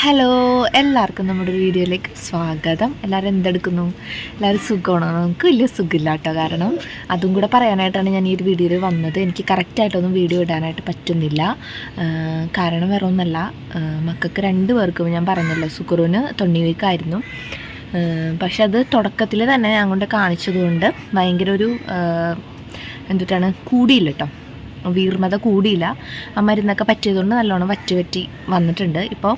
Hello എല്ലാവർക്കും നമ്മുടെ ഒരു വീഡിയോയിലേക്ക് സ്വാഗതം. എല്ലാവരും എന്തെടുക്കുന്നു? എല്ലാവരും സുഖമാണോ? നമുക്ക് വലിയ സുഖമില്ല കേട്ടോ കാരണം അതും കൂടെ പറയാനായിട്ടാണ് ഞാൻ ഈ ഒരു വീഡിയോയിൽ വന്നത്. എനിക്ക് കറക്റ്റായിട്ടൊന്നും വീഡിയോ ഇടാനായിട്ട് പറ്റുന്നില്ല. കാരണം വേറെ ഒന്നല്ല. മക്കൾക്ക് രണ്ട് പേർക്കും ഞാൻ പറഞ്ഞല്ലോ സുക്കുറുവിന് തൊണ്ണി വീക്കായിരുന്നു പക്ഷെ അത് തുടക്കത്തിൽ തന്നെ ഞാൻ കൊണ്ട് കാണിച്ചതുകൊണ്ട് ഭയങ്കര ഒരു എന്തുട്ടാണ് കൂടിയില്ല കേട്ടോ വീർമത കൂടിയില്ല. ആ മരുന്നൊക്കെ പറ്റിയതുകൊണ്ട് നല്ലോണം വറ്റി വറ്റി വന്നിട്ടുണ്ട്. ഇപ്പോൾ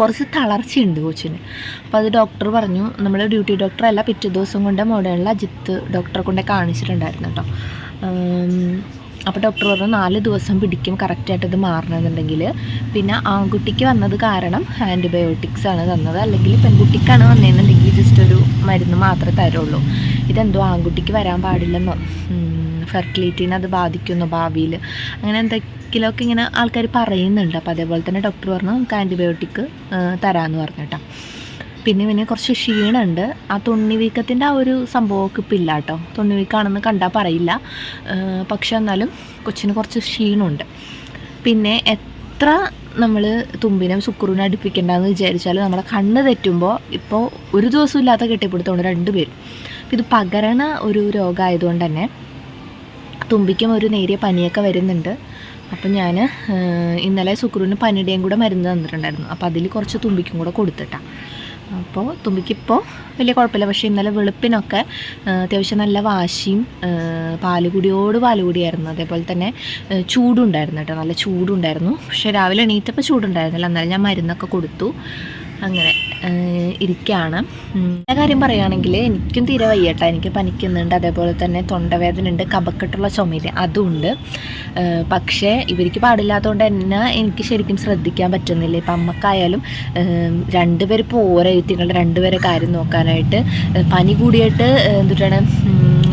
കുറച്ച് തളർച്ചയുണ്ട് കൊച്ചിന്. അപ്പോൾ അത് ഡോക്ടർ പറഞ്ഞു നമ്മൾ ഡ്യൂട്ടി ഡോക്ടറല്ല പിറ്റേ ദിവസം കൊണ്ട് മോഡേണിൽ അജിത്ത് ഡോക്ടറെ കൊണ്ട് കാണിച്ചിട്ടുണ്ടായിരുന്നു കേട്ടോ അപ്പോൾ ഡോക്ടർ പറഞ്ഞു നാല് ദിവസം പിടിക്കും കറക്റ്റായിട്ട് ഇത് മാറണമെന്നുണ്ടെങ്കിൽ പിന്നെ ആൺകുട്ടിക്ക് വന്നത് കാരണം ആന്റിബയോട്ടിക്സ് ആണ് തന്നത്. അല്ലെങ്കിൽ പെൺകുട്ടിക്കാണ് വന്നതെന്നുണ്ടെങ്കിൽ ജസ്റ്റ് ഒരു മരുന്ന് മാത്രമേ തരുള്ളൂ. ഇതെന്തോ ആൺകുട്ടിക്ക് വരാൻ പാടില്ലെന്നോ. ഫെർട്ടിലിറ്റീനെ അത് ബാധിക്കുന്നു ഭാവിയിൽ. അങ്ങനെ എന്തെങ്കിലുമൊക്കെ ഇങ്ങനെ ആൾക്കാർ പറയുന്നുണ്ട്. അപ്പോൾ അതേപോലെ തന്നെ ഡോക്ടർ പറഞ്ഞു നമുക്ക് ആന്റിബയോട്ടിക് തരാമെന്ന് പറഞ്ഞു കേട്ടോ. പിന്നെ പിന്നെ കുറച്ച് ക്ഷീണമുണ്ട്. ആ തൊണ്ണിവീക്കത്തിന്റെ ആ ഒരു സംഭവമൊക്കെ ഇപ്പം ഇല്ല കേട്ടോ. തൊണ്ണിവീക്കാണെന്ന് കണ്ടാൽ പറയില്ല. പക്ഷെ എന്നാലും കൊച്ചിന് കുറച്ച് ക്ഷീണമുണ്ട്. പിന്നെ എത്ര നമ്മൾ തുമ്പിനും സുക്കുറിനും അടുപ്പിക്കേണ്ടതെന്ന് വിചാരിച്ചാൽ നമ്മളെ കണ്ണ് തെറ്റുമ്പോൾ ഇപ്പോൾ ഒരു ദിവസം ഇല്ലാത്ത കെട്ടിപ്പിടുത്തോണ്ട് രണ്ടുപേരും. ഇത് പകരണ ഒരു രോഗമായതുകൊണ്ട് തന്നെ തുമ്പിക്കും ഒരു നേരിയ പനിയൊക്കെ വരുന്നുണ്ട്. അപ്പം ഞാൻ ഇന്നലെ സുക്രുവിന് പനിയുടെയും കൂടെ മരുന്ന് തന്നിട്ടുണ്ടായിരുന്നു. അപ്പോൾ അതിൽ കുറച്ച് തുമ്പിക്കും കൂടെ കൊടുത്തിട്ടാണ് അപ്പോൾ തുമ്പിക്കിപ്പോൾ വലിയ കുഴപ്പമില്ല. പക്ഷേ ഇന്നലെ വെളുപ്പിനൊക്കെ അത്യാവശ്യം നല്ല വാശിയും പാലുകുടിയോട് പാലുകുടിയായിരുന്നു അതേപോലെ തന്നെ ചൂടുണ്ടായിരുന്നു കേട്ടോ. നല്ല ചൂടുണ്ടായിരുന്നു പക്ഷേ രാവിലെ എണീറ്റപ്പോൾ ചൂടുണ്ടായിരുന്നില്ല. എന്നാലും ഞാൻ മരുന്നൊക്കെ കൊടുത്തു. അങ്ങനെ ഇരിക്കുകയാണ് എന്റെ കാര്യം പറയുകയാണെങ്കിൽ എനിക്കും തീരെ വയ്യട്ട. എനിക്ക് പനിക്കുന്നുണ്ട് അതേപോലെ തന്നെ തൊണ്ടവേദന ഉണ്ട് കപക്കെട്ടുള്ള ചുമയിൽ അതുണ്ട് പക്ഷേ ഇവർക്ക് പാടില്ലാത്തതുകൊണ്ട് തന്നെ എനിക്ക് ശരിക്കും ശ്രദ്ധിക്കാൻ പറ്റുന്നില്ല. ഇപ്പം അമ്മക്കായാലും രണ്ടുപേർ ഇപ്പോൾ ഓരോ എഴുത്തിങ്ങളുടെ രണ്ടുപേരെ കാര്യം നോക്കാനായിട്ട്. പനി കൂടിയിട്ട് എന്തുട്ടാണ്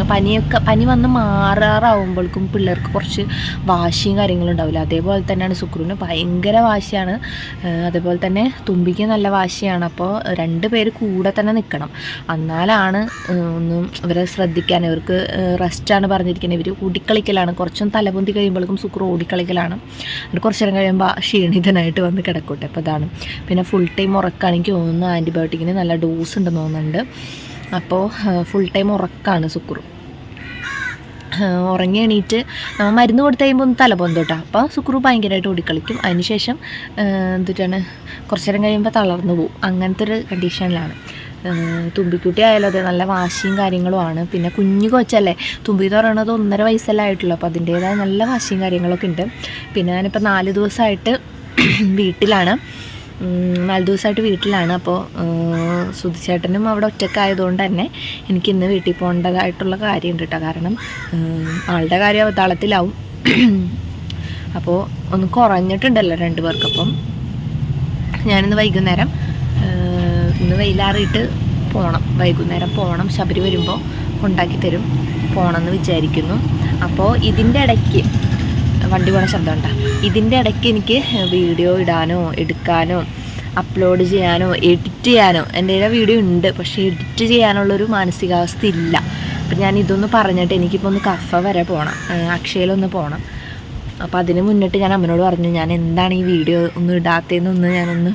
ഉം, പനിയൊക്കെ പനി വന്ന് മാറാറാവുമ്പോഴേക്കും പിള്ളേർക്ക് കുറച്ച് വാശിയും കാര്യങ്ങളും ഉണ്ടാവില്ല. അതേപോലെ തന്നെയാണ് സുക്രുവിന് ഭയങ്കര വാശിയാണ്. അതേപോലെ തന്നെ തുമ്പിക്ക് നല്ല വാശിയാണ്. അപ്പോൾ രണ്ട് പേര് കൂടെ തന്നെ നിൽക്കണം എന്നാലാണ് ഒന്നും ഇവരെ ശ്രദ്ധിക്കാൻ ഇവർക്ക് റെസ്റ്റാണ് പറഞ്ഞിരിക്കുന്നത്. ഇവർ ഓടിക്കളിക്കലാണ്. കുറച്ചും തലപൊന്തി കഴിയുമ്പോഴേക്കും സുക്രു ഓടിക്കളിക്കലാണ്. അത് കുറച്ച് നേരം കഴിയുമ്പോൾ ക്ഷീണിതനായിട്ട് വന്ന് കിടക്കോട്ടെ. അപ്പോൾ അതാണ് പിന്നെ ഫുൾ ടൈം ഉറക്കാണെങ്കിൽ തോന്നുന്നു. ആന്റിബയോട്ടിക്കിന് നല്ല ഡോസ് ഉണ്ടെന്ന് തോന്നുന്നുണ്ട്. അപ്പോൾ ഫുൾ ടൈം ഉറക്കാണ് സുക്രു. ഉറങ്ങി എണീറ്റ് നമ്മൾ മരുന്ന് കൊടുത്ത് കഴിയുമ്പോൾ ഒന്ന് തലപൊന്ത് കേട്ടോ. അപ്പോൾ സുക്രു ഭയങ്കരമായിട്ട് ഓടിക്കളിക്കും. അതിനുശേഷം എന്തിട്ടാണ് കുറച്ച് നേരം കഴിയുമ്പോൾ തളർന്നു പോകും അങ്ങനത്തെ ഒരു കണ്ടീഷനിലാണ് തുമ്പിക്കുട്ടി ആയാലും അതെ നല്ല വാശിയും കാര്യങ്ങളും ആണ്. പിന്നെ കുഞ്ഞു കൊച്ചല്ലേ തുമ്പി എന്ന് പറയുന്നത് ഒന്നര വയസ്സല്ലേ ആയിട്ടുള്ളൂ. അപ്പോൾ അതിന്റേതായ നല്ല വാശിയും കാര്യങ്ങളൊക്കെ ഉണ്ട്. പിന്നെ ഞാനിപ്പോൾ നാല് ദിവസമായിട്ട് വീട്ടിലാണ്. നാല് ദിവസമായിട്ട് വീട്ടിലാണ്. അപ്പോൾ സുധിച്ചേട്ടനും അവിടെ ഒറ്റക്കായതുകൊണ്ട് തന്നെ എനിക്ക് ഇന്ന് വീട്ടിൽ പോകേണ്ടതായിട്ടുള്ള കാര്യമുണ്ട് കേട്ടോ. കാരണം ആളുടെ കാര്യം അവതാളത്തിലാവും അപ്പോൾ ഒന്ന് കുറഞ്ഞിട്ടുണ്ടല്ലോ രണ്ട് പേർക്കപ്പം ഞാനിന്ന് വൈകുന്നേരം ഇന്ന് വെയിലാറിയിട്ട് പോകണം വൈകുന്നേരം പോകണം ശബരി വരുമ്പോൾ കൊണ്ടാക്കി തരും. പോകണമെന്ന് വിചാരിക്കുന്നു. അപ്പോൾ ഇതിന്റെ ഇടയ്ക്ക് വണ്ടി പോണ ശബ്ദം ഉണ്ടാ ഇതിന്റെ ഇടയ്ക്ക് എനിക്ക് വീഡിയോ ഇടാനോ എടുക്കാനോ അപ്ലോഡ് ചെയ്യാനോ എഡിറ്റ് ചെയ്യാനോ എന്റെ വീഡിയോ ഉണ്ട്. പക്ഷേ എഡിറ്റ് ചെയ്യാനുള്ളൊരു മാനസികാവസ്ഥ ഇല്ല അപ്പം ഞാൻ ഇതൊന്ന് പറഞ്ഞിട്ട് എനിക്കിപ്പോൾ ഒന്ന് കഫ വരെ പോകണം അക്ഷയയിലൊന്ന് പോകണം അപ്പോൾ അതിന് മുന്നിട്ട് ഞാൻ അമ്മനോട് പറഞ്ഞു ഞാൻ എന്താണ് ഈ വീഡിയോ ഒന്ന് ഇടാത്തതെന്നൊന്ന് ഞാനൊന്ന്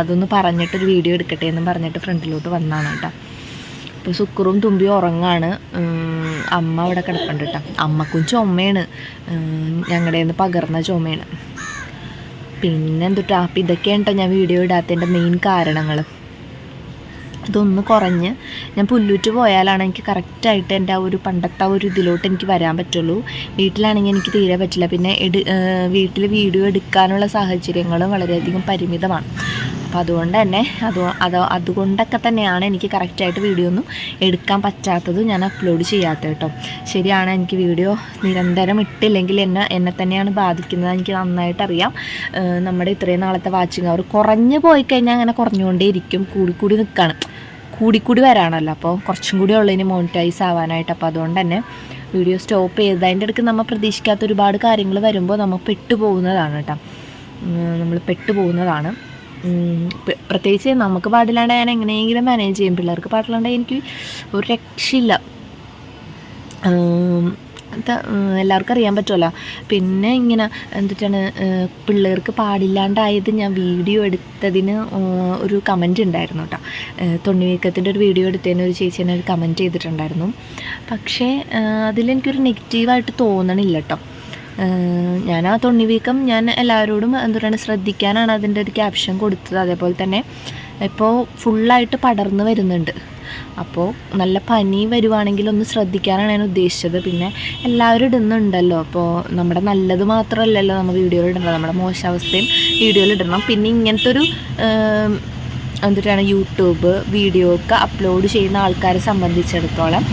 അതൊന്ന് പറഞ്ഞിട്ടൊരു വീഡിയോ എടുക്കട്ടെ എന്ന് പറഞ്ഞിട്ട് ഫ്രണ്ടിലോട്ട് വന്നതാണ് കേട്ടോ. ഇപ്പോൾ സുക്കുറും തുമ്പിയും ഉറങ്ങാണ്. അമ്മ അവിടെ കിടപ്പുണ്ട് കേട്ടോ അമ്മക്കും ചുമയാണ്. ഞങ്ങളുടെ നിന്ന് പകർന്ന ചുമയാണ്. പിന്നെ എന്തുട്ടാ? അപ്പം ഇതൊക്കെയാണ് കേട്ടോ ഞാൻ വീഡിയോ ഇടാത്തതിന്റെ മെയിൻ കാരണങ്ങൾ ഇതൊന്ന് കുറഞ്ഞ് ഞാൻ പുല്ലൂറ്റ് പോയാലാണ് എനിക്ക് കറക്റ്റായിട്ട് എന്റെ ആ ഒരു പണ്ടത്തെ ഒരു ഇതിലോട്ട് എനിക്ക് വരാൻ പറ്റുള്ളൂ. വീട്ടിലാണെങ്കിൽ എനിക്ക് തീരെ പറ്റില്ല. പിന്നെ എടു വീട്ടിൽ വീഡിയോ എടുക്കാനുള്ള സാഹചര്യങ്ങളും വളരെയധികം പരിമിതമാണ്. അപ്പോൾ അതുകൊണ്ട് തന്നെ അത് അത് അതുകൊണ്ടൊക്കെ തന്നെയാണ് എനിക്ക് കറക്റ്റായിട്ട് വീഡിയോ ഒന്നും എടുക്കാൻ പറ്റാത്തത് ഞാൻ അപ്ലോഡ് ചെയ്യാത്തത് കേട്ടോ. ശരിയാണ് എനിക്ക് വീഡിയോ നിരന്തരം ഇട്ടില്ലെങ്കിൽ എന്നെ എന്നെ തന്നെയാണ് ബാധിക്കുന്നത്. എനിക്ക് നന്നായിട്ട് അറിയാം. ഏഹ് നമ്മുടെ ഇത്രയും നാളത്തെ വാച്ചിങ് അവർ കുറഞ്ഞു പോയി കഴിഞ്ഞാൽ അങ്ങനെ കുറഞ്ഞുകൊണ്ടേ ഇരിക്കും. കൂടിക്കൂടി നിൽക്കുകയാണ് കൂടിക്കൂടി വരാണല്ലോ. അപ്പോൾ കുറച്ചും കൂടി ഉള്ളതിന് മോണിറ്റൈസ് ആവാനായിട്ട്. അപ്പോൾ അതുകൊണ്ട് തന്നെ വീഡിയോ സ്റ്റോപ്പ് ചെയ്ത് അതിന്റെ അടുക്ക് നമ്മൾ പ്രതീക്ഷിക്കാത്ത ഒരുപാട് കാര്യങ്ങൾ വരുമ്പോൾ നമ്മൾ പെട്ടുപോകുന്നതാണ് കേട്ടോ. നമ്മൾ പെട്ടുപോകുന്നതാണ്. പ്രത്യേകിച്ച് നമുക്ക് പാടില്ലാണ്ട് ഞാൻ എങ്ങനെയെങ്കിലും മാനേജ് ചെയ്യും. പിള്ളേർക്ക് പാടില്ലാണ്ട് എനിക്ക് ഒരു രക്ഷയില്ല. എല്ലാവർക്കും അറിയാൻ പറ്റുമല്ലോ. പിന്നെ ഇങ്ങനെ എന്തിട്ടാണ് പിള്ളേർക്ക് പാടില്ലാണ്ടായത് ഞാൻ വീഡിയോ എടുത്തതിന് ഒരു കമന്റ് ഉണ്ടായിരുന്നു കേട്ടോ തൊണ്ണിവീക്കത്തിന്റെ ഒരു വീഡിയോ എടുത്തതിന് ഒരു ചേച്ചി എന്നെ ഒരു കമന്റ് ചെയ്തിട്ടുണ്ടായിരുന്നു. പക്ഷേ അതിലെനിക്കൊരു നെഗറ്റീവായിട്ട് തോന്നണില്ല കേട്ടോ ഞാൻ ആ തൊണ്ണിവീക്കം ഞാൻ എല്ലാവരോടും എന്തുകൊണ്ടാണ് ശ്രദ്ധിക്കാനാണ് അതിന്റെ ഒരു ക്യാപ്ഷൻ കൊടുത്തത്. അതേപോലെ തന്നെ ഇപ്പോൾ ഫുള്ളായിട്ട് പടർന്ന് വരുന്നുണ്ട്. അപ്പോൾ നല്ല പനി വരുവാണെങ്കിൽ ഒന്ന് ശ്രദ്ധിക്കാനാണ് ഞാൻ ഉദ്ദേശിച്ചത്. പിന്നെ എല്ലാവരും ഇടുന്നുണ്ടല്ലോ. അപ്പോൾ നമ്മുടെ നല്ലത് മാത്രമല്ലല്ലോ നമ്മൾ വീഡിയോയിൽ ഇടണം നമ്മുടെ മോശാവസ്ഥയും വീഡിയോയിൽ ഇടണം. പിന്നെ ഇങ്ങനത്തെ ഒരു എന്തിട്ടാണ് യൂട്യൂബ് വീഡിയോ ഒക്കെ അപ്ലോഡ് ചെയ്യുന്ന ആൾക്കാരെ സംബന്ധിച്ചിടത്തോളം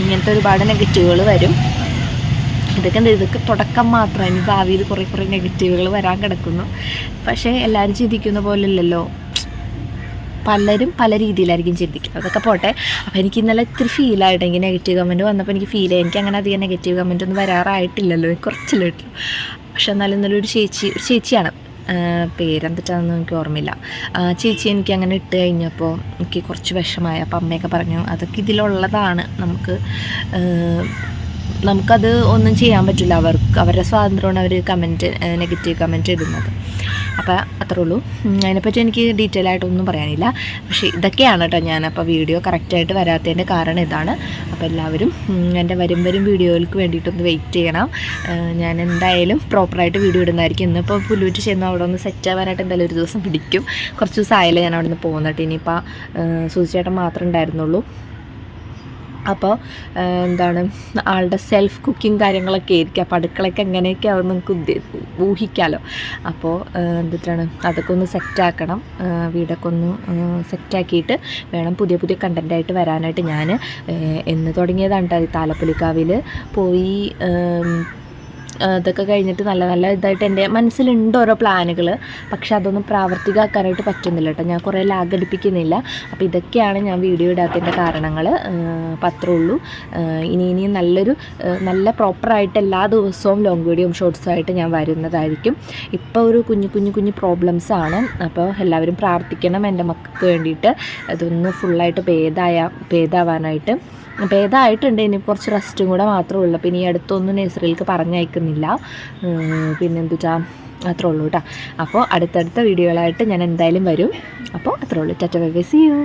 ഇങ്ങനത്തെ ഒരുപാട് നെഗറ്റീവുകൾ വരും. ഇതൊക്കെ ഇതൊക്കെ തുടക്കം മാത്രമാണ് ഇനി ഭാവിയിൽ കുറേ കുറേ നെഗറ്റീവുകൾ വരാൻ കിടക്കുന്നു. പക്ഷേ എല്ലാവരും ചിന്തിക്കുന്ന പോലെയല്ലല്ലോ പലരും പല രീതിയിലായിരിക്കും ചിന്തിക്കുക അതൊക്കെ പോട്ടെ. അപ്പോൾ എനിക്ക് ഇന്നലെ ഇത്തിരി ഫീലായിട്ട് എനിക്ക് നെഗറ്റീവ് കമന്റ് വന്നപ്പോൾ എനിക്ക് ഫീൽ ആയി. എനിക്ക് അങ്ങനെ അധികം നെഗറ്റീവ് കമന്റ് ഒന്നും വരാറായിട്ടില്ലല്ലോ. കുറച്ചല്ലേ ഉള്ളൂ. പക്ഷെ എന്നാലും ഇന്നലെ ഒരു ചേച്ചി ഒരു ചേച്ചിയാണ്. പേരെന്തിട്ടാണെന്ന് എനിക്ക് ഓർമ്മയില്ല. ചേച്ചി എനിക്ക് അങ്ങനെ ഇട്ട് കഴിഞ്ഞപ്പോൾ എനിക്ക് കുറച്ച് വിഷമായി അപ്പം അമ്മയൊക്കെ പറഞ്ഞു അതൊക്കെ ഇതിലുള്ളതാണ്. നമുക്ക് നമുക്കത് ഒന്നും ചെയ്യാൻ പറ്റില്ല. അവർക്ക് അവരുടെ സ്വാതന്ത്ര്യമാണ് അവർ കമന്റ് നെഗറ്റീവ് കമന്റ് ഇടുന്നത്. അപ്പോൾ അത്രേ ഉള്ളൂ. അതിനെപ്പറ്റി എനിക്ക് ഡീറ്റെയിൽ ആയിട്ടൊന്നും പറയാനില്ല. പക്ഷേ ഇതൊക്കെയാണ് കേട്ടോ ഞാനപ്പോൾ വീഡിയോ കറക്റ്റായിട്ട് വരാത്തതിന്റെ കാരണം ഇതാണ്. അപ്പോൾ എല്ലാവരും എന്റെ വരും വരും വീഡിയോകൾക്ക് വേണ്ടിയിട്ടൊന്ന് വെയിറ്റ് ചെയ്യണം. ഞാൻ എന്തായാലും പ്രോപ്പറായിട്ട് വീഡിയോ ഇടുന്നതായിരിക്കും. ഇന്നിപ്പോൾ പുല്ലൂറ്റ് ചെന്ന് അവിടെ ഒന്ന് സെറ്റ് ആവാനായിട്ട് എന്തായാലും ഒരു ദിവസം പിടിക്കും. കുറച്ച് ദിവസം ആയാലേ ഞാൻ അവിടെ നിന്ന് പോകുന്നിട്ട് ഇനിയിപ്പോൾ സൂചിച്ചേട്ടൻ മാത്രമേ ഉണ്ടായിരുന്നുള്ളൂ. അപ്പോൾ എന്താണ് ആളുടെ സെൽഫ് കുക്കിംഗ് കാര്യങ്ങളൊക്കെ ആയിരിക്കും. അപ്പോൾ അടുക്കളയൊക്കെ എങ്ങനെയൊക്കെ ആവും നിങ്ങൾക്ക് ഉദ്ദേ ഊഹിക്കാമല്ലോ അപ്പോൾ എന്തിട്ടാണ് അതൊക്കെ ഒന്ന് സെറ്റാക്കണം വീടൊക്കെ ഒന്ന് സെറ്റാക്കിയിട്ട് വേണം പുതിയ പുതിയ കണ്ടന്റായിട്ട് വരാനായിട്ട് ഞാൻ എന്ന് തുടങ്ങിയതാണ് താലപ്പൊലിക്കാവിൽ പോയി ഏം, അതൊക്കെ കഴിഞ്ഞിട്ട് നല്ല നല്ല ഇതായിട്ട് എന്റെ മനസ്സിലുണ്ട് ഓരോ പ്ലാനുകൾ. പക്ഷെ അതൊന്നും പ്രാവർത്തികമാക്കാനായിട്ട് പറ്റുന്നില്ല കേട്ടോ. ഞാൻ കുറേ ലാഗ് അടിപ്പിക്കുന്നില്ല. അപ്പോൾ ഇതൊക്കെയാണ് ഞാൻ വീഡിയോ ഇടാത്തതിന്റെ കാരണങ്ങൾ. അപ്പം ഉള്ളൂ. ഇനി ഇനി ഇനിയും നല്ലൊരു നല്ല പ്രോപ്പറായിട്ട് എല്ലാ ദിവസവും ലോങ് വീഡിയോയും ഷോർട്സും ആയിട്ട് ഞാൻ വരുന്നതായിരിക്കും. ഇപ്പോൾ ഒരു കുഞ്ഞു കുഞ്ഞു കുഞ്ഞു പ്രോബ്ലംസ് ആണ്. അപ്പോൾ എല്ലാവരും പ്രാർത്ഥിക്കണം എന്റെ മക്കൾക്ക് വേണ്ടിയിട്ട്. അതൊന്ന് ഫുള്ളായിട്ട് ഭേദമായ ഭേദാവാനായിട്ട്. ഭേദമായിട്ടുണ്ട് ഇനി കുറച്ച് റെസ്റ്റും കൂടെ മാത്രമേ ഉള്ളൂ. പിന്നെ ഈ അടുത്തൊന്നും നഴ്സറിയിലേക്ക് പറഞ്ഞയക്കുന്നില്ല. ഉം, പിന്നെ എന്തുട്ടാ അത്രേ ഉള്ളൂ കേട്ടോ അപ്പോൾ അടുത്തടുത്ത വീഡിയോകളായിട്ട് ഞാൻ എന്തായാലും വരും. അപ്പോൾ അത്രേ ഉള്ളൂ. Tata by C U